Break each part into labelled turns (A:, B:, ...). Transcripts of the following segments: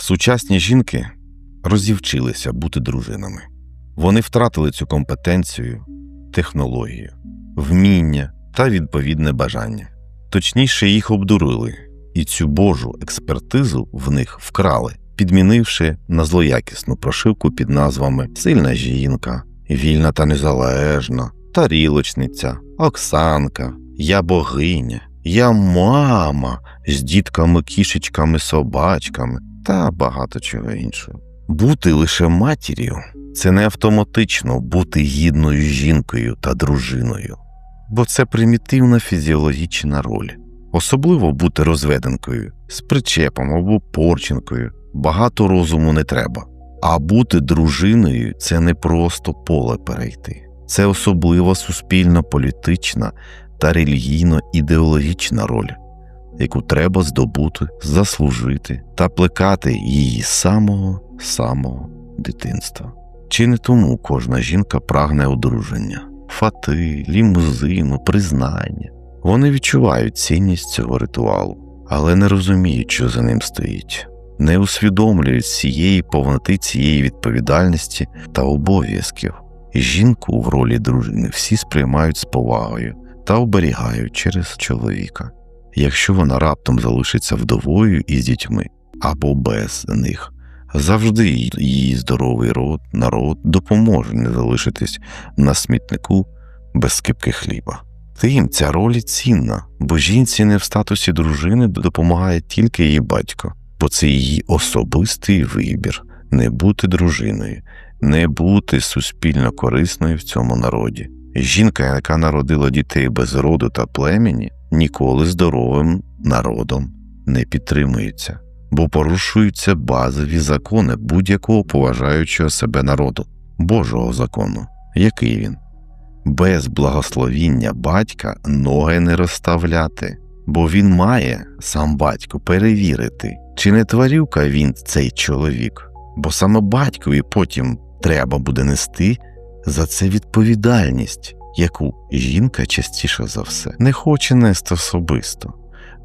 A: Сучасні жінки розівчилися бути дружинами. Вони втратили цю компетенцію, технологію, вміння та відповідне бажання. Точніше, їх обдурили, і цю божу експертизу в них вкрали, підмінивши на злоякісну прошивку під назвами Сильна жінка, вільна та незалежна, тарілочниця, Оксанка, Я богиня, Я мама з дітками, кішечками, собачками та багато чого іншого. Бути лише матір'ю це не автоматично бути гідною жінкою та дружиною, бо це примітивна фізіологічна роль. Особливо бути розведенкою, з причепом або порченкою, багато розуму не треба. А бути дружиною це не просто поле перейти, це особлива суспільно-політична та релігійно-ідеологічна роль, яку треба здобути, заслужити та плекати її самого самого дитинства. Чи не тому кожна жінка прагне одруження, фати, лімузину, признання? Вони відчувають цінність цього ритуалу, але не розуміють, що за ним стоїть, не усвідомлюють всієї повноти цієї відповідальності та обов'язків. Жінку в ролі дружини всі сприймають з повагою та оберігають через чоловіка. Якщо вона раптом залишиться вдовою із дітьми або без них, завжди її здоровий род, народ допоможе не залишитись на смітнику без скипки хліба. Тим ця роль цінна, бо жінці не в статусі дружини допомагає тільки її батько, бо це її особистий вибір не бути дружиною, не бути суспільно корисною в цьому народі. Жінка, яка народила дітей без роду та племені, ніколи здоровим народом не підтримується, бо порушуються базові закони будь-якого поважаючого себе народу, Божого закону. Який він? Без благословіння батька ноги не розставляти, бо він має сам батько перевірити, чи не тварюка він цей чоловік, бо саме батькові потім треба буде нести за це відповідальність, яку жінка частіше за все не хоче нести особисто,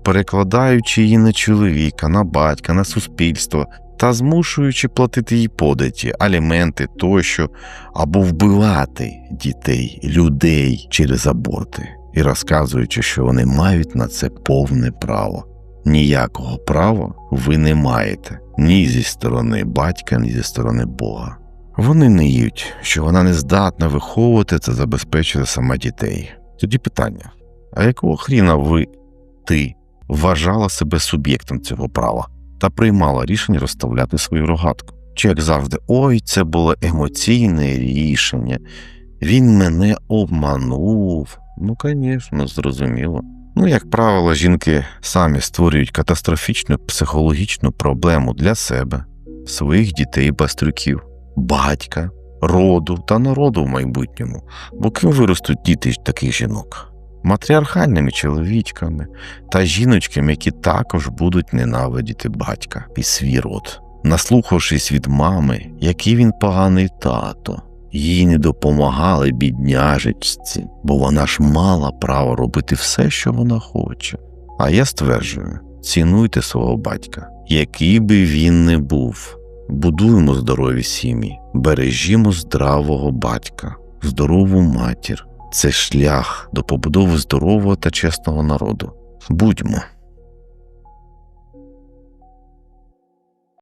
A: перекладаючи її на чоловіка, на батька, на суспільство та змушуючи платити їй податі, аліменти тощо, або вбивати дітей, людей через аборти і розказуючи, що вони мають на це повне право. Ніякого права ви не маєте ні зі сторони батька, ні зі сторони Бога. Вони ниють, що вона не здатна виховувати та забезпечити сама дітей. Тоді питання: а якого хріна ви, ти, вважала себе суб'єктом цього права та приймала рішення розставляти свою рогатку? Чи як завжди, ой, це було емоційне рішення, він мене обманув. Ну, звісно, зрозуміло. Ну, як правило, жінки самі створюють катастрофічну психологічну проблему для себе, своїх дітей бастрюків батька, роду та народу в майбутньому, бо ким виростуть діти таких жінок, матріархальними чоловічками та жіночками, які також будуть ненавидіти батька і свій род, наслухавшись від мами, який він поганий тато. Їй не допомагали бідняжечці, бо вона ж мала право робити все, що вона хоче. А я стверджую: цінуйте свого батька, який би він не був. Будуємо здорові сім'ї, бережімо здравого батька, здорову матір. Це шлях до побудови здорового та чесного народу. Будьмо.